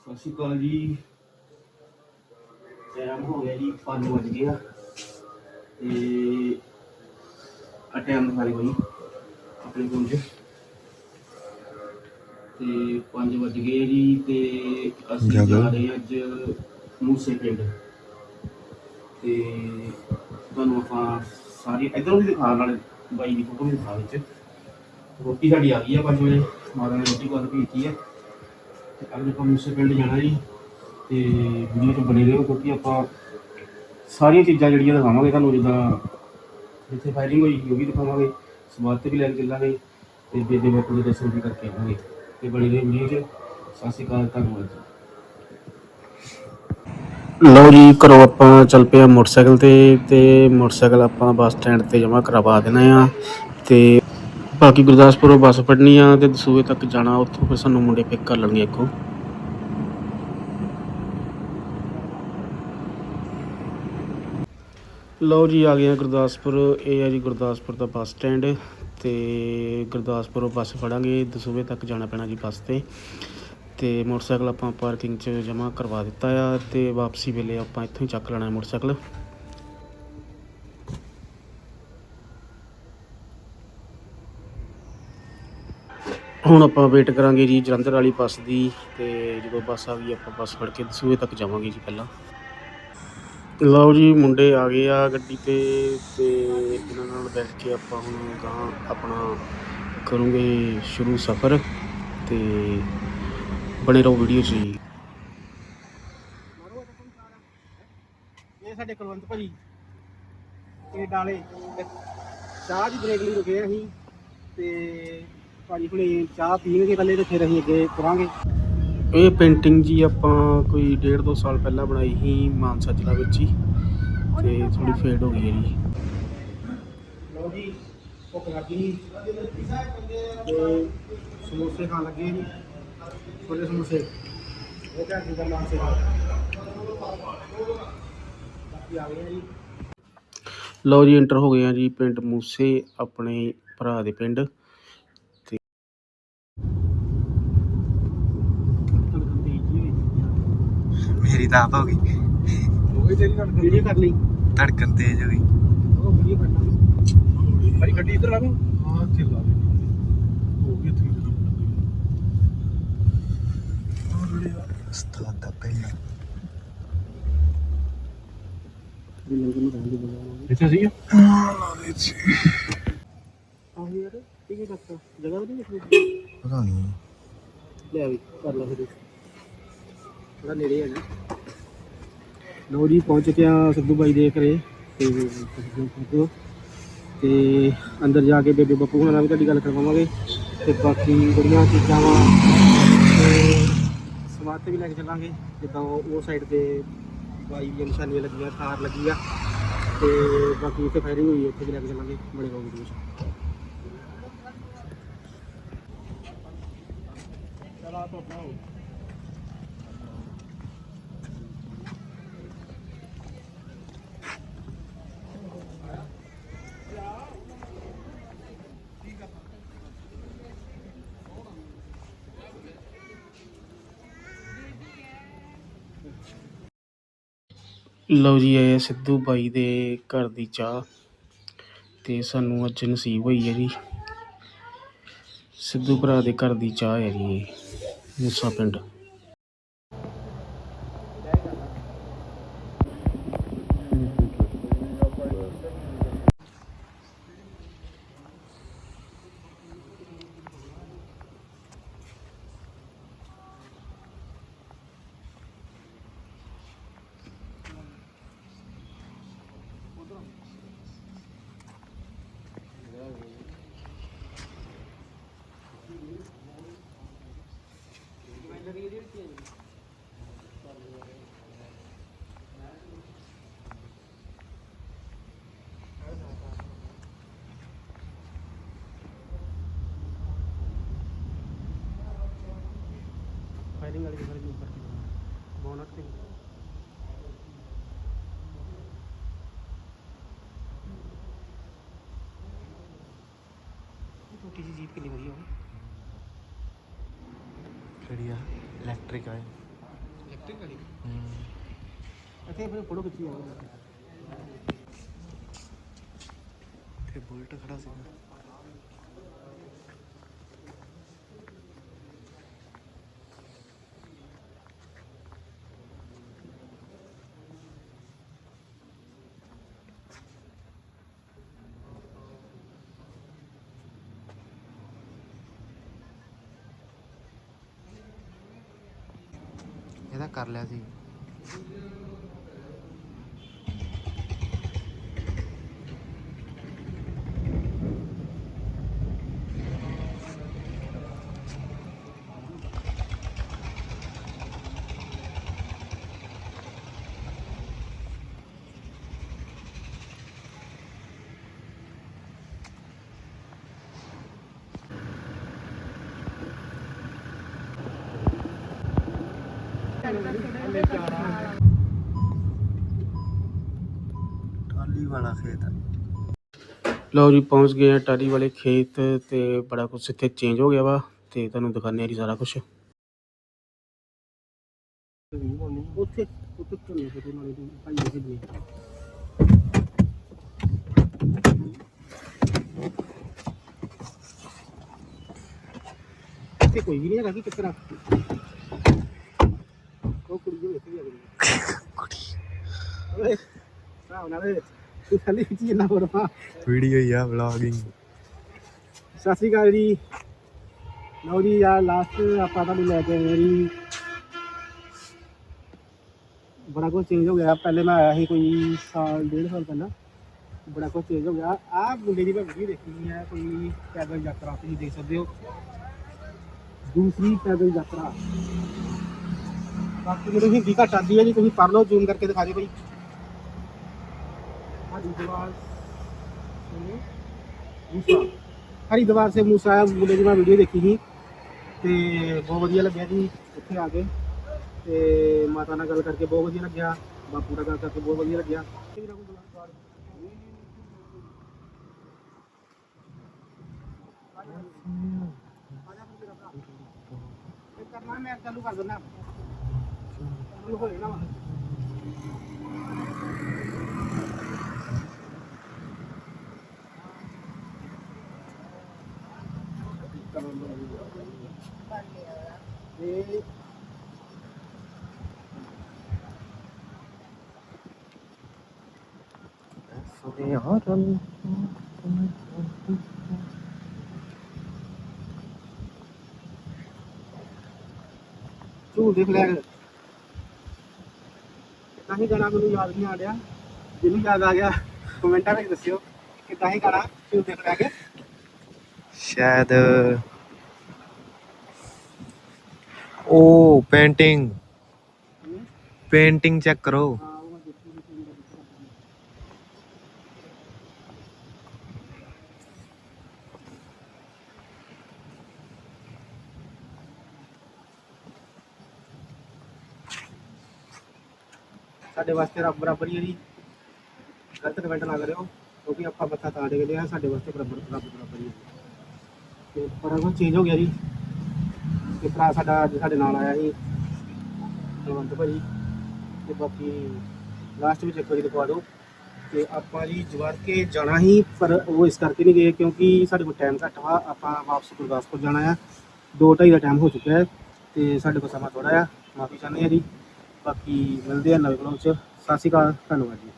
ਸਤਿ ਸ਼੍ਰੀ ਅਕਾਲ ਜੀ। ਟਾਈਮ ਹੋ ਗਿਆ ਜੀ 5 ਵਜ ਗਏ ਆ। ਤੇ ਆ ਟਾਈਮ ਦਿਖਾਈ ਬਈ ਆਪਣੇ ਫੋਨ 'ਚ। ਤੇ 5 ਵਜ ਗਏ ਜੀ ਤੇ ਅਸੀਂ ਜਗ੍ਹਾ। ਜਾ ਰਹੇ ਹਾਂ ਅੱਜ ਮੂਸੇ ਪਿੰਡ। ਤੇ ਤੁਹਾਨੂੰ ਆਪਾਂ ਸਾਰੀ ਇਧਰੋਂ ਵੀ ਦਿਖਾ ਨਾਲੇ ਬਾਈ ਦੀ ਫੋਟੋ ਵੀ ਦਿਖਾ ਵਿੱਚ। ਰੋਟੀ ਸਾਡੀ ਆ ਗਈ ਆ 5 ਵਜੇ। ਮਾਤਾ ਨੇ ਰੋਟੀ ਖਵਾ ਕੇ ਭੇਜੀ ਆ। ਤੇ ਅੱਜ ਆਪਾਂ ਮੂਸੇ ਪਿੰਡ ਜਾਣਾ ਜੀ ਤੇ ਵੀਡੀਓ 'ਚ ਬਣੇ ਰਹੋ ਕਿਉਂਕਿ ਆਪਾਂ ਸਾਰੀਆਂ ਚੀਜ਼ਾਂ ਜਿਹੜੀਆਂ ਦਿਖਾਵਾਂਗੇ ਤੁਹਾਨੂੰ, ਜਿੱਦਾਂ ਜਿੱਥੇ ਫਾਇਰਿੰਗ ਹੋਈ ਉਹ ਵੀ ਦਿਖਾਵਾਂਗੇ, ਸਮਾਧ ਤੇ ਵੀ ਲੈ ਕੇ ਚੱਲਾਂਗੇ ਤੇ ਬੇਬੇ ਬਾਪੂ ਦੇ ਦਰਸ਼ਨ ਵੀ ਕਰਕੇ ਆਵਾਂਗੇ ਤੇ ਬਣੇ ਰਹੋ ਵੀਡੀਓ 'ਚ। ਸਤਿ ਸ਼੍ਰੀ ਅਕਾਲ, ਧੰਨਵਾਦ ਜੀ। ਲਓ ਜੀ, ਘਰੋਂ ਆਪਾਂ ਚੱਲ ਪਏ ਆ ਮੋਟਰਸਾਈਕਲ ਤੇ ਤੇ ਮੋਟਰਸਾਈਕਲ ਆਪਾਂ ਬੱਸ ਸਟੈਂਡ ਤੇ ਜਮ੍ਹਾਂ ਕਰਵਾ ਦੇਣਾ ਆ ਤੇ ਬਾਕੀ ਗੁਰਦਾਸਪੁਰੋਂ ਬੱਸ ਫੜਨੀ ਆ ਤੇ ਦਸੂਏ ਤੱਕ ਜਾਣਾ, ਉੱਥੋਂ ਫਿਰ ਸਾਨੂੰ ਮੁੰਡੇ ਪਿਕ ਕਰ ਲੈਣਗੇ ਇੱਕੋ। ਲਓ ਜੀ, ਆ ਗਏ ਆ ਗੁਰਦਾਸਪੁਰ, ਇਹ ਹੈ ਜੀ ਗੁਰਦਾਸਪੁਰ ਦਾ ਬੱਸ ਸਟੈਂਡ ਤੇ ਗੁਰਦਾਸਪੁਰੋਂ ਬੱਸ ਫੜਾਂਗੇ, ਦਸੂਏ ਤੱਕ ਜਾਣਾ ਪੈਣਾ ਜੀ ਬੱਸ ਤੇ। ਤੇ ਮੋਟਰਸਾਈਕਲ ਆਪਾਂ ਪਾਰਕਿੰਗ 'ਚ ਜਮ੍ਹਾਂ ਕਰਵਾ ਦਿੱਤਾ ਆ ਤੇ ਵਾਪਸੀ ਵੇਲੇ ਆਪਾਂ ਇੱਥੋਂ ਹੀ ਚੱਕ ਲੈਣਾ ਮੋਟਰਸਾਈਕਲ। ਹੁਣ ਆਪਾਂ ਵੇਟ ਕਰਾਂਗੇ ਜੀ ਜਲੰਧਰ ਵਾਲੀ ਬੱਸ ਦੀ ਤੇ ਜਦੋਂ ਬੱਸ ਆ ਗਈ, ਆਪਾਂ ਬੱਸ ਫੜ ਕੇ ਦਸੂਏ ਤੱਕ ਜਾਵਾਂਗੇ ਜੀ ਪਹਿਲਾਂ। ਲਓ ਜੀ, ਮੁੰਡੇ ਆ ਗਏ ਆ ਗੱਡੀ ਤੇ ਤੇ ਇਹਨਾਂ ਨਾਲ ਬੈਠ ਕੇ ਆਪਾਂ ਹੁਣ ਗਾਂ ਆਪਣਾ ਕਰੂੰਗੇ ਸ਼ੁਰੂ ਸਫ਼ਰ ਤੇ ਬਣੇ ਰਹੋ ਵੀਡੀਓ 'ਚ ਜੀ। ਇਹ ਸਾਡੇ ਕੁਲਵੰਤ ਭਾਜੀ। ਇਹ ਡਾਲੇ। ਚਾਹ ਦੀ ਬ੍ਰੇਕ ਲਈ ਰੁਕੇ ਅਸੀਂ ਤੇ ਭਾਜੀ ਹੁਣੇ ਚਾਹ ਪੀਣਗੇ ਪਹਿਲੇ ਤੇ ਫਿਰ ਅਸੀਂ ਅੱਗੇ ਤੁਰਾਂਗੇ ਇਹ ਪੇਂਟਿੰਗ ਜੀ ਆਪਾਂ ਕੋਈ ਡੇਢ ਦੋ ਸਾਲ ਪਹਿਲਾਂ ਬਣਾਈ ਸੀ ਮਾਨਸਾ ਜ਼ਿਲ੍ਹਾ ਵਿੱਚ ਹੀ ਤੇ ਥੋੜੀ ਫੇਡ ਹੋ ਗਈ ਹੈ ਜੀ। ਲਓ ਜੀ ਭੁੱਖ ਲੱਗੀ ਤੇ ਸਮੋਸੇ ਖਾਣ ਲੱਗੇ ਜੀ। ਛੋਲੇ ਸਮੋਸੇ। ਉਹ ਕਿਆ ਕੀ ਕਰਨਾ ਸੇ ਲਓ ਜੀ ਇੰਟਰ ਹੋ ਗਏ ਆ ਜੀ ਪਿੰਡ ਮੂਸੇ ਆਪਣੇ ਭਰਾ ਦੇ ਪਿੰਡ। ਮੇਰੀ ਤਾਂ ਆਪ ਹੋ ਗਈ। ਉਹ ਤੇਰੀ ਗੱਲ ਵੀਡੀਓ ਕਰ ਲਈ। ਧੜਕਣ ਤੇਜ਼ ਹੋ ਗਈ। ਉਹ ਵੀਡੀਓ ਕਰਨਾ ਭਾਈ ਗੱਡੀ ਇੱਧਰ ਲਾਵੇਂ ਹਾਂ ਇੱਥੇ ਲਾ ਦੇ ਹੋ ਗਈ ਇੱਥੇ ਕਿਹੜਾ ਉਸਤਾਦ ਦਾ ਪਹਿਲਾ ਵੀ ਲੰਗਰ ਨੂੰ ਰਹਿੰਦੇ ਬੁਲਾਵਾਂਗੇ ਇੱਥੇ ਸੀ ਹਾਂ ਲਾ ਦੇ ਸੀ ਆਹ ਯਾਰ ਇਹ ਕੀ ਕਰਤਾ ਜਗ੍ਹਾ ਨਹੀਂ ਦੇਖੀ ਪਤਾ ਨਹੀਂ। ਲੈ ਵੀ ਕਰ ਲਾ ਫਿਰ। ਥੋੜਾ ਨੇੜੇ ਹੈ ਨਾ। ਲਓ ਜੀ, ਪਹੁੰਚ ਚੁੱਕੇ ਆ ਸਿੱਧੂ ਬਾਈ ਦੇ ਘਰੇ ਤੇ ਤੇ ਅੰਦਰ ਜਾ ਕੇ ਬੇਬੇ ਬੱਪੂ ਹੁਣਾਂ ਨਾਲ ਵੀ ਤੁਹਾਡੀ ਗੱਲ ਕਰਵਾਵਾਂਗੇ ਤੇ ਬਾਕੀ ਬੜੀਆਂ ਚੀਜ਼ਾਂ ਵਾ ਤੇ ਤੇ ਵੀ ਲੈ ਕੇ ਚੱਲਾਂਗੇ, ਜਿੱਦਾਂ ਉਹ ਸਾਈਡ ਤੇ ਬਾਈ ਦੀਆਂ ਨਿਸ਼ਾਨੀਆਂ ਲੱਗੀਆਂ, ਥਾਰ ਲੱਗੀ ਆ ਤੇ ਬਾਕੀ ਉੱਥੇ ਫਾਇਰਿੰਗ ਹੋਈ ਉੱਥੇ ਵੀ ਲੈ ਕੇ ਚੱਲਾਂਗੇ, ਬੜੇ ਹੋ ਵੀਡੀਓ ਚ ਚਲਾ ਤੋਂ ਲਓ ਜੀ, ਇਹ ਸਿੱਧੂ ਬਾਈ ਦੇ ਘਰ ਦੀ ਚਾਹ ਤੇ ਸਾਨੂੰ ਅੱਜ ਨਸੀਬ ਹੋਈ ਹੈ ਜੀ। ਸਿੱਧੂ ਭਰਾ ਦੇ ਘਰ ਦੀ ਚਾਹ ਹੈ ਜੀ, ਇਹ, ਮੂਸਾ ਪਿੰਡ। ਦੀ ਜੀਪ ਕਿੰਨੀ ਵਧੀਆ ਹੋਵੇ ਕਿਹੜੀ ਆ? ਇਲੈਕਟ੍ਰਿਕ ਆ ਇਲੈਕਟ੍ਰਿਕ ਵਾਲੀ? ਇੱਥੇ ਆਪਣੇ ਫੋਟੋ ਖਿੱਚੀ ਜਾਵਾਂਗੇ ਤੇ ਬੁਲਟ ਖੜਾ ਸੀਗਾ। ਕਰ ਲਿਆ ਸੀ। ਟਾਲੀ ਵਾਲਾ ਖੇਤ ਲਓ ਜੀ ਪਹੁੰਚ ਗਏ ਆ ਟਾਰੀ ਵਾਲੇ ਖੇਤ ਤੇ ਬੜਾ ਕੁਝ ਇੱਥੇ ਚੇਂਜ ਹੋ ਗਿਆ ਵਾ ਤੇ ਤੁਹਾਨੂੰ ਦਿਖਾਉਂਦੇ ਆ ਜੀ ਸਾਰਾ ਕੁਝ ਉੱਥੇ ਉੱਥੇ ਚੁਣੇ ਫਿਰ ਨਾਲੇ ਤੋਂ ਭਾਈ ਇਹ ਜੀ ਇੱਥੇ ਕੋਈ ਵੀ ਨਹੀਂ ਹੈਗਾ ਕਿ ਕਿਤਰਾ ਉਹ ਕੁੜੀ ਆ ਗਈ ਕੁੜੀ। ਓਏ ਸਾਹ ਨਾਲੇ ਤੂੰ ਖਾਲੀ ਖਿੱਚੀ ਨਾ ਬਰਮਾ ਵੀਡੀਓ ਹੀ ਆ ਵਲੌਗਿੰਗ ਸਤਿ ਸ਼੍ਰੀ ਅਕਾਲ ਜੀ। ਲਓ ਜੀ ਆ ਲਾਸਟ ਆਪਾਂ ਤੁਹਾਨੂੰ ਲੈ ਕੇ ਆਏ ਹਾਂ ਜੀ। ਬੜਾ ਕੁਝ ਚੇਂਜ ਹੋ ਗਿਆ। ਪਹਿਲੇ ਮੈਂ ਆਇਆ ਸੀ ਕੋਈ ਸਾਲ ਡੇਢ ਸਾਲ ਪਹਿਲਾਂ। ਬੜਾ ਕੁਝ ਚੇਂਜ ਹੋ ਗਿਆ। ਆ ਮੁੰਡੇ ਦੀ ਮੈਂ ਵੀਡੀਓ ਦੇਖੀ ਹੈ ਕੋਈ ਪੈਦਲ ਯਾਤਰਾ ਤੁਸੀਂ ਦੇਖ ਸਕਦੇ ਹੋ। ਦੂਸਰੀ ਪੈਦਲ ਯਾਤਰਾ। ਬਾਕੀ ਮੈਨੂੰ ਹਿੰਦੀ ਘੱਟ ਆਉਂਦੀ ਹੈ ਜੀ ਤੁਸੀਂ ਪੜ੍ਹ ਲਓ ਜ਼ੂਮ ਕਰਕੇ ਦਿਖਾ ਦਿਓ ਭਾਈ ਹਰਿਦੁਆਰ ਮੂਸਾ। ਸੇ ਮੂਸਾ ਮੁੰਡੇ ਦੀ ਮੈਂ ਵੀਡੀਓ ਦੇਖੀ ਸੀ। ਤੇ ਬਹੁਤ ਵਧੀਆ ਲੱਗਿਆ ਜੀ ਉੱਥੇ ਆ ਕੇ। ਤੇ ਮਾਤਾ ਨਾਲ ਗੱਲ ਕਰਕੇ ਬਹੁਤ ਵਧੀਆ ਲੱਗਿਆ ਬਾਪੂ ਨਾਲ ਗੱਲ ਕਰਕੇ ਬਹੁਤ ਵਧੀਆ ਲੱਗਿਆ। ਕਰਨਾ ਮੈਂ ਚਾਲੂ ਕਰ ਦਿੰਦਾ। ਚਾਲੂ ਹੋ ਜਾਣਾ ਵਾ ਤੇ ਝੂਲ ਦੇਖ ਲੈ ਹੀ ਗਾਣਾ ਮੈਨੂੰ ਯਾਦ ਨਹੀਂ ਆ ਰਿਹਾ। ਜਿਹਨੂੰ ਯਾਦ ਆ ਗਿਆ ਕਮੈਂਟਾਂ ਵਿੱਚ ਦੱਸਿਓ ਕਿੱਦਾਂ ਹੀ ਗਾਣਾ ਝੂਲ ਦੇਖ ਲੈ ਕੇ ਸ਼ਾਇਦ ਉਹ ਪੇਂਟਿੰਗ ਪੇਂਟਿੰਗ ਚੈੱਕ ਕਰੋ ਹਾਂ ਉਹ ਮੈਂ ਦੇਖੀ ਸੀ film ਦਾ ਦਿੱਤਾ ਸਾਡੇ ਵਾਸਤੇ ਰੱਬ ਬਰਾਬਰ ਹੀ ਹੈ ਜੀ। ਗਲਤ ਕਮੈਂਟ ਨਾ ਕਰਿਓ, ਕਿਉਂਕਿ ਆਪਾਂ ਮੱਥਾ ਤਾਂ ਟੇਕਦੇ ਆ ਸਾਡੇ ਵਾਸਤੇ ਬਰਾਬਰ ਰੱਬ ਬਰਾਬਰ ਹੀ ਹੈ ਤੇ ਪਰ ਉਹ ਚੇਂਜ ਹੋ ਗਿਆ ਜੀ। ਤੇ ਭਰਾ ਸਾਡਾ ਅੱਜ ਸਾਡੇ ਨਾਲ ਆਇਆ ਸੀ ਕੁਲਵੰਤ ਭਾਜੀ। ਤੇ ਬਾਕੀ ਲਾਸਟ ਵਿੱਚ ਇੱਕ ਵਾਰੀ ਦਿਖਾ ਦਿਓ। ਤੇ ਆਪਾਂ ਜੀ ਜਵਾਰ ਕੇ ਜਾਣਾ ਹੀ, ਪਰ ਉਹ ਇਸ ਕਰਕੇ ਨਹੀਂ ਗਏ ਕਿਉਂਕਿ ਸਾਡੇ ਕੋਲ ਟਾਈਮ ਘੱਟ ਵਾ। ਆਪਾਂ ਵਾਪਸ ਗੁਰਦਾਸਪੁਰ ਜਾਣਾ ਆ। 2:30 ਦਾ ਟਾਈਮ ਹੋ ਚੁੱਕਿਆ ਹੈ। ਤੇ ਸਾਡੇ ਕੋਲ ਸਮਾਂ ਥੋੜਾ ਆ। ਮਾਫੀ ਚਾਹੁੰਦੇ ਆ ਜੀ। ਬਾਕੀ ਮਿਲਦੇ ਆ ਨਵੇਂ ਬਲੌਗ 'ਚ। ਸਤਿ ਸ਼੍ਰੀ ਅਕਾਲ ਧੰਨਵਾਦ ਜੀ।